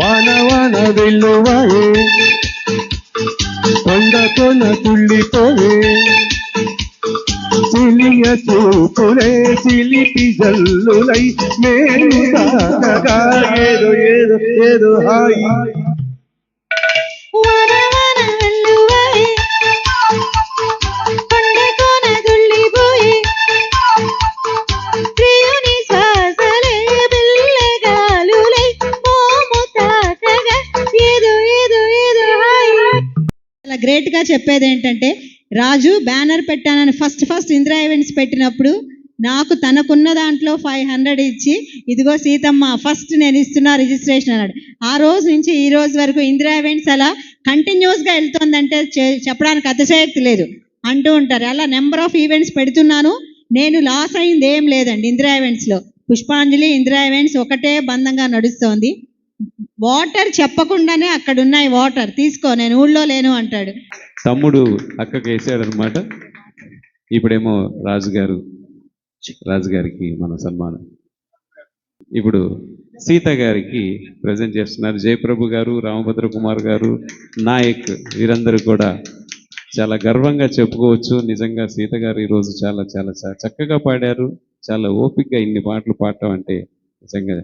వాన వాన వెళ్ళువాయే. కొండ కొన తుళ్ళిపోయే. చిలియ చూపులే సిలిపి జల్లులై. మేలు ఏదో ఏదో ఏదో హాయి. గ్రేట్గా చెప్పేది ఏంటంటే రాజు బ్యానర్ పెట్టానని ఫస్ట్ ఫస్ట్ ఇందిరా ఈవెంట్స్ పెట్టినప్పుడు నాకు తనకున్న దాంట్లో ఫైవ్ హండ్రెడ్ ఇచ్చి ఇదిగో సీతమ్మ ఫస్ట్ నేను ఇస్తున్నా రిజిస్ట్రేషన్ అన్నాడు. ఆ రోజు నుంచి ఈ రోజు వరకు ఇందిరా ఈవెంట్స్ అలా కంటిన్యూస్గా వెళ్తుందంటే చెప్పడానికి అతిశయక్తి లేదు. అంటూ ఉంటారు. అలా నెంబర్ ఆఫ్ ఈవెంట్స్ పెడుతున్నాను. నేను లాస్ అయింది ఏం లేదండి ఇందిరా ఈవెంట్స్లో పుష్పాంజలి ఇందిరా ఈవెంట్స్ ఒకటే బంధంగా నడుస్తోంది. వాటర్ చెప్పకుండానే అక్కడ ఉన్నాయి వాటర్. తీసుకో నేను ఊళ్ళో లేను అంటాడు. తమ్ముడు అక్కకి వేసాడు అనమాట ఇప్పుడేమో రాజుగారు రాజుగారికి మన సన్మానం. ఇప్పుడు సీత గారికి ప్రజెంట్ చేస్తున్నారు జయప్రభు గారు రామభద్ర కుమార్ గారు నాయక్ వీరందరూ కూడా చాలా గర్వంగా చెప్పుకోవచ్చు. నిజంగా సీత గారు ఈరోజు చాలా చాలా చక్కగా పాడారు. చాలా ఓపికగా ఇన్ని పాటలు పాడటం అంటే నిజంగా